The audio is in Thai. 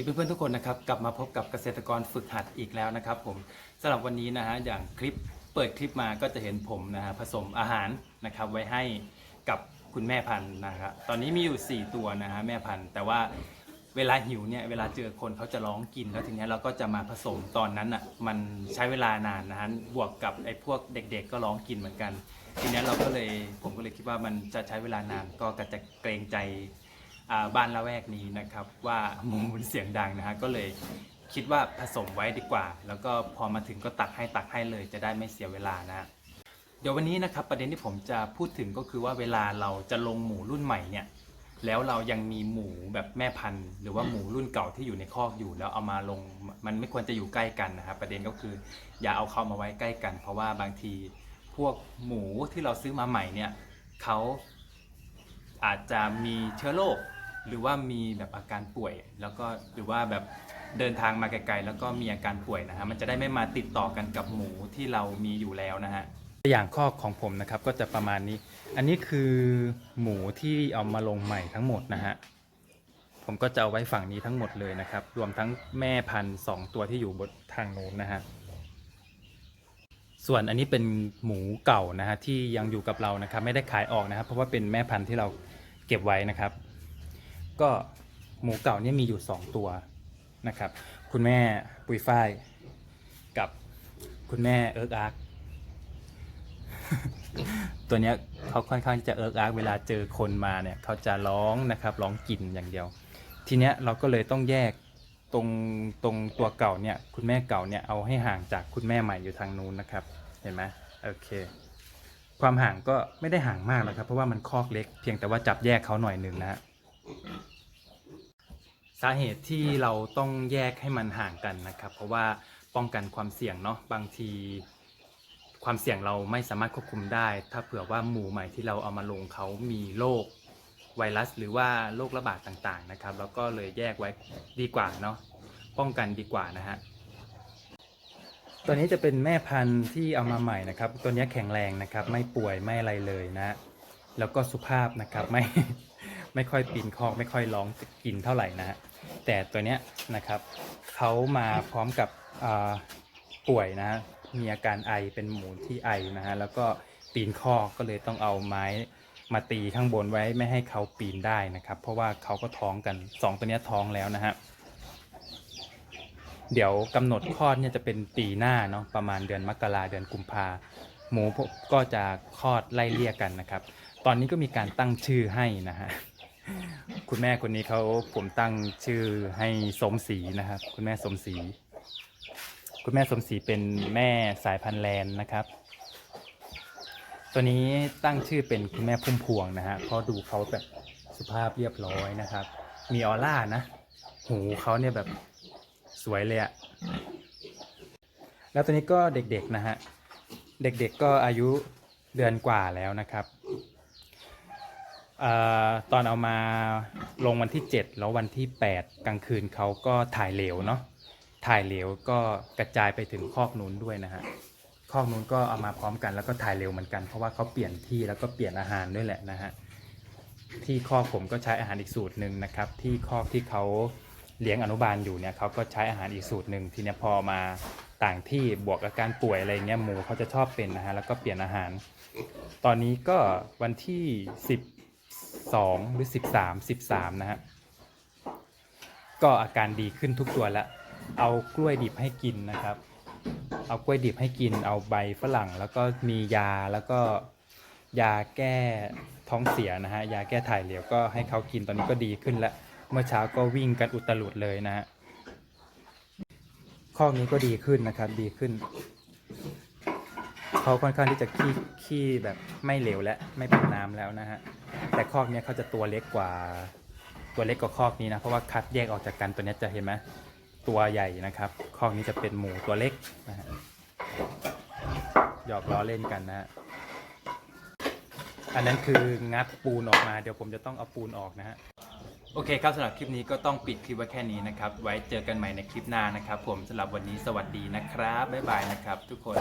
ดีเพื่อนๆทุกคนนะครับกลับมาพบกับเกษตรกรฝึกหัดอีกแล้วนะครับ ผมสำหรับวันนี้นะฮะอย่างคลิปเปิดคลิปมาก็จะเห็นผมนะฮะผสมอาหารนะครับไว้ให้กับคุณแม่พันธุ์นะครับตอนนี้มีอยู่ 4 ตัวนะฮะแม่พันธุ์ แต่ว่าเวลาหิวเนี่ยเวลาเจอคนเขาจะร้องกินแล้วทีเนี้ยเราก็จะมาผสมตอนนั้นอะมันใช้เวลานานนะฮะบวกกับไอ้พวกเด็ก ๆ ก็ร้องกินเหมือนกัน ทีเนี้ยเราก็เลยผมก็เลยคิดว่ามันจะใช้เวลานานก็กจะเกรงใจ บ้านละแวกนี้นะครับว่าหมูมันเสียงดังนะฮะก็เลยคิดว่าผสมไว้ดีกว่า แล้วก็พอมาถึงก็ตักให้ตักให้เลย จะได้ไม่เสียเวลานะเดี๋ยววันนี้นะครับประเด็นที่ผมจะพูดถึงก็คือว่าเวลาเราจะลงหมูรุ่นใหม่เนี่ยแล้วเรายังมีหมูแบบแม่พันธุ์ หรือว่าหมูรุ่นเก่าที่อยู่ในคอกอยู่แล้วเอามาลงมันไม่ควรจะอยู่ใกล้กันนะครับประเด็นก็คืออย่าเอาเขามาไว้ใกล้กัน เพราะว่าบางทีพวกหมูที่เราซื้อมาใหม่เนี่ยเขาอาจจะมีเชื้อโรค หรือว่ามีแบบอาการป่วย แล้วก็หรือว่าแบบเดินทางมาไกลๆแล้วก็มีอาการป่วยนะฮะมันจะได้ไม่มาติดต่อกันกับหมูที่เรามีอยู่แล้วนะฮะตัวอย่างข้อของผมนะครับก็จะประมาณนี้ อันนี้คือหมูที่เอามาลงใหม่ทั้งหมดนะฮะผมก็จะเอาไว้ฝั่งนี้ทั้งหมดเลยนะครับ รวมทั้งแม่พันธุ์สองตัวที่อยู่บนทางโน้นนะฮะส่วนอันนี้เป็นหมูเก่านะฮะที่ยังอยู่กับเรานะครับ ไม่ได้ขายออกนะครับ เพราะว่าเป็นแม่พันธุ์ที่เราเก็บไว้นะครับ ก็หมูเก่าเนี่ยมีอยู่ 2 ตัวนะครับ คุณแม่ปุยฝ้ายกับคุณแม่เอิร์กอาร์กตัวเนี้ยเขาค่อนข้างจะเอิร์กอาร์กเวลาเจอคนมาเนี่ยเขาจะร้องนะครับร้องกลิ่นอย่างเดียว ทีเนี้ยเราก็เลยต้องแยกตรงตรงตัวเก่าเนี่ยคุณแม่เก่าเนี่ยเอาให้ห่างจากคุณแม่ใหม่อยู่ทางนู้นนะครับ เห็นไหมโอเค ความห่างก็ไม่ได้ห่างมากนะครับ เพราะว่ามันคอกเล็ก เพียงแต่ว่าจับแยกเขาหน่อยหนึ่งนะฮะ สาเหตุที่เราต้องแยกให้มันห่างกันนะครับ เพราะว่าป้องกันความเสี่ยงเนาะบางทีความเสี่ยงเราไม่สามารถควบคุมได้ ถ้าเผื่อว่าหมูใหม่ที่เราเอามาลงเขามีโรคไวรัส หรือว่าโรคระบาดต่างๆนะครับ แล้วก็เลยแยกไว้ดีกว่าเนาะป้องกันดีกว่านะฮะตัวนี้จะเป็นแม่พันธุ์ที่เอามาใหม่นะครับ ตัวนี้แข็งแรงนะครับ ไม่ป่วยไม่อะไรเลยนะ แล้วก็สุภาพนะครับไม่ ไม่ค่อยปีนคอกไม่ค่อยร้องกินเท่าไหร่นะฮะแต่ตัวเนี้ยนะครับเขามาพร้อมกับอ่าป่วยนะฮะมีอาการไอเป็นหมูที่ไอนะฮะแล้วก็ปีนคอกก็เลยต้องเอาไม้มาตีข้างบนไว้ไม่ให้เขาปีนได้นะครับ เพราะว่าเขาก็ท้องกันสองตัวเนี้ยท้องแล้วนะฮะเดี๋ยวกำหนดคลอดเนี่ยจะเป็นปีหน้าเนาะประมาณเดือนมกราเดือนกุมภาหมูพวกก็จะคลอดไล่เลี่ยกันนะครับ ตอนนี้ก็มีการตั้งชื่อให้นะฮะ คุณแม่คนนี้เขาผมตั้งชื่อให้สมศรีนะครับ คุณแม่สมศรีคุณแม่สมศรีเป็นแม่สายพันธุ์แลนนะครับ ตัวนี้ตั้งชื่อเป็นคุณแม่พุ่มพวงนะฮะเพราะดูเขาแบบสุภาพเรียบร้อยนะครับ มีออร่านะ หูเขาเนี่ยแบบสวยเลยอะแล้วตัวนี้ก็เด็กๆนะฮะ เด็กๆก็อายุเดือนกว่าแล้วนะครับ ออตอนเอามาลงวันที่ 7 แล้ววันที่ 8 กลางคืนเขาก็ถ่ายเหลวเนาะถ่ายเหลวก็กระจายไปถึงคอกนู้นด้วยนะฮะคอกนู้นก็เอามาพร้อมกันแล้วก็ถ่ายเหลวเหมือนกัน เพราะว่าเขาเปลี่ยนที่แล้วก็เปลี่ยนอาหารด้วยแหละนะฮะที่คอกผมก็ใช้อาหารอีกสูตรหนึ่งนะครับ ที่คอกที่เขาเลี้ยงอนุบาลอยู่เนี่ยเขาก็ใช้อาหารอีกสูตรหนึ่งทีนี้พอมาต่างที่บวกอาการป่วยอะไรเงี้ยหมูเขาจะชอบเป็นนะฮะแล้วก็เปลี่ยนอาหาร ตอนนี้ก็วันที่ 10 สองหรือสิบสามสิบสามนะฮะ ก็อาการดีขึ้นทุกตัวแล้ว เอากล้วยดิบให้กินนะครับ เอากล้วยดิบให้กิน เอาใบฝรั่ง แล้วก็มียาแล้วก็ยาแก้ท้องเสียนะฮะ ยาแก้ถ่ายเหลวก็ให้เขากินตอนนี้ก็ดีขึ้นแล้ว เมื่อเช้าก็วิ่งกันอุตลุดเลยนะฮะข้อนี้ก็ดีขึ้นนะครับ ดีขึ้น เขาค่อนข้างที่จะขี้ขี้แบบไม่เหลวและไม่เป็นน้ำแล้วนะฮะแต่คอกเนี้ยเขาจะตัวเล็กกว่า ตัวเล็กกว่าคอกนี้นะเพราะว่าคัดแยกออกจากกันตัวนี้จะเห็นไหมตัวใหญ่นะครับคอกนี้จะเป็นหมูตัวเล็กนะฮะหยอกล้อเล่นกันนะฮะอันนั้นคืองัดปูนออกมาเดี๋ยวผมจะต้องเอาปูนออกนะฮะโอเคครับสำหรับคลิปนี้ก็ต้องปิดคลิปไว้แค่นี้นะครับ ไว้เจอกันใหม่ในคลิปหน้านะครับ ผมสำหรับวันนี้สวัสดีนะครับบ๊ายบายนะครับ ทุกคน